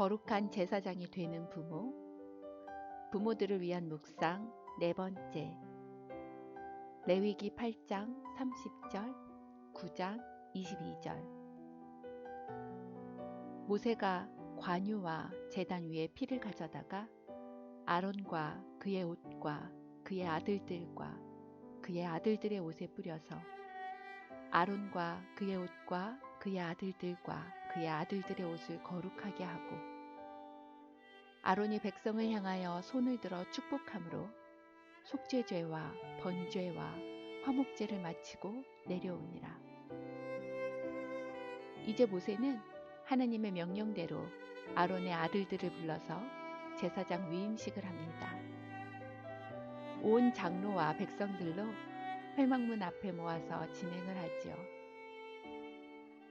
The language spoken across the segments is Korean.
거룩한 제사장이 되는 부모, 부모들을 위한 묵상 네 번째. 레위기 8장 30절, 9장 22절. 모세가 관유와 제단 위에 피를 가져다가 아론과 그의 옷과 그의 아들들과 그의 아들들의 옷에 뿌려서 아론과 그의 옷과 그의 아들들과 그의 아들들의 옷을 거룩하게 하고 아론이 백성을 향하여 손을 들어 축복함으로 속죄죄와 번죄와 화목제를 마치고 내려오니라. 이제 모세는 하나님의 명령대로 아론의 아들들을 불러서 제사장 위임식을 합니다. 온 장로와 백성들로 회막문 앞에 모아서 진행을 하지요.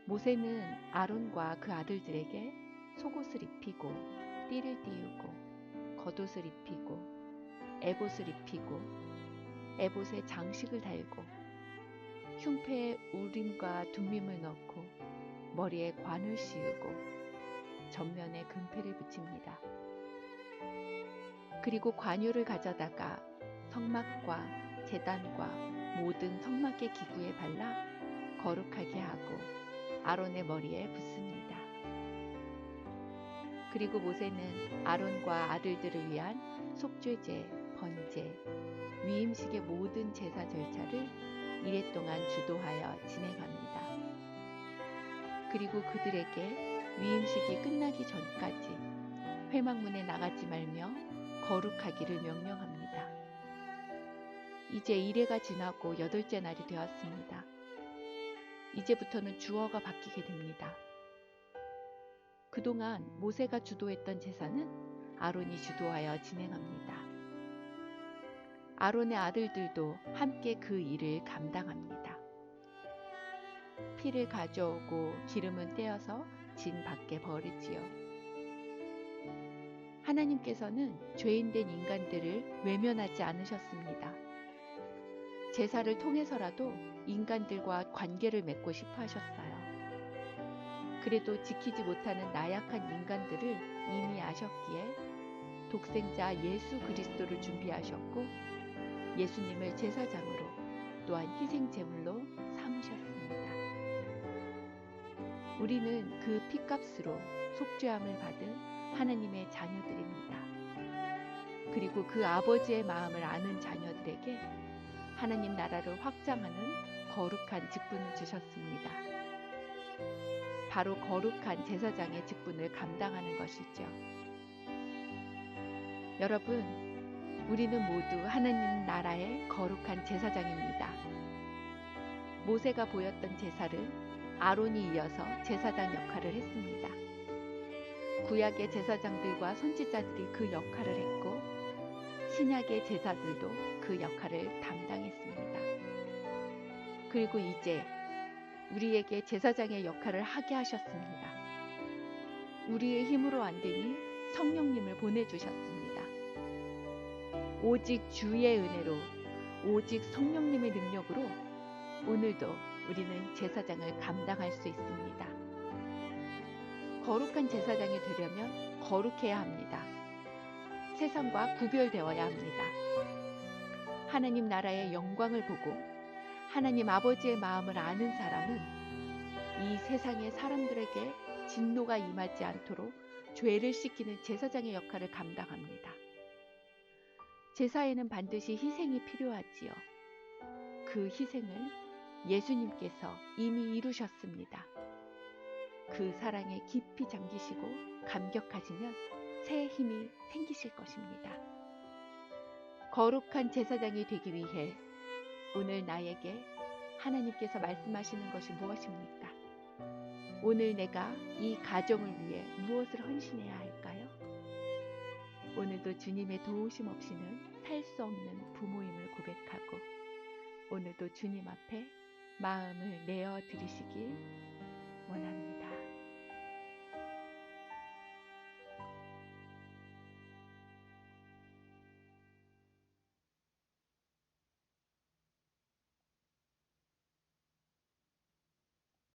모세는 아론과 그 아들들에게 속옷을 입히고 띠를 띠우고 겉옷을 입히고 에봇을 입히고 에봇에 장식을 달고 흉패에 우림과 둠밈을 넣고 머리에 관을 씌우고 전면에 금패를 붙입니다. 그리고 관유를 가져다가 성막과 재단과 모든 성막의 기구에 발라 거룩하게 하고 아론의 머리에 붓습니다. 그리고 모세는 아론과 아들들을 위한 속죄제, 번제, 위임식의 모든 제사 절차를 이래 동안 주도하여 진행합니다. 그리고 그들에게 위임식이 끝나기 전까지 회막문에 나가지 말며 거룩하기를 명령합니다. 이제 이래가 지나고 여덟째 날이 되었습니다. 이제부터는 주어가 바뀌게 됩니다. 그동안 모세가 주도했던 제사는 아론이 주도하여 진행합니다. 아론의 아들들도 함께 그 일을 감당합니다. 피를 가져오고 기름은 떼어서 진 밖에 버리지요. 하나님께서는 죄인된 인간들을 외면하지 않으셨습니다. 제사를 통해서라도 인간들과 관계를 맺고 싶어 하셨어요. 그래도 지키지 못하는 나약한 인간들을 이미 아셨기에 독생자 예수 그리스도를 준비하셨고 예수님을 제사장으로 또한 희생 제물로 삼으셨습니다. 우리는 그 피값으로 속죄함을 받은 하나님의 자녀들입니다. 그리고 그 아버지의 마음을 아는 자녀들에게 하나님 나라를 확장하는 거룩한 직분을 주셨습니다. 바로 거룩한 제사장의 직분을 감당하는 것이죠. 여러분, 우리는 모두 하나님 나라의 거룩한 제사장입니다. 모세가 보였던 제사를 아론이 이어서 제사장 역할을 했습니다. 구약의 제사장들과 선지자들이 그 역할을 했고 신약의 제사들도 그 역할을 담당했습니다. 그리고 이제 우리에게 제사장의 역할을 하게 하셨습니다. 우리의 힘으로 안 되니 성령님을 보내주셨습니다. 오직 주의 은혜로, 오직 성령님의 능력으로 오늘도 우리는 제사장을 감당할 수 있습니다. 거룩한 제사장이 되려면 거룩해야 합니다. 세상과 구별되어야 합니다. 하나님 나라의 영광을 보고 하나님 아버지의 마음을 아는 사람은 이 세상의 사람들에게 진노가 임하지 않도록 죄를 씻기는 제사장의 역할을 감당합니다. 제사에는 반드시 희생이 필요하지요. 그 희생을 예수님께서 이미 이루셨습니다. 그 사랑에 깊이 잠기시고 감격하시면 새 힘이 생기실 것입니다. 거룩한 제사장이 되기 위해 오늘 나에게 하나님께서 말씀하시는 것이 무엇입니까? 오늘 내가 이 가정을 위해 무엇을 헌신해야 할까요? 오늘도 주님의 도우심 없이는 살 수 없는 부모임을 고백하고 오늘도 주님 앞에 마음을 내어 드리시길 원합니다.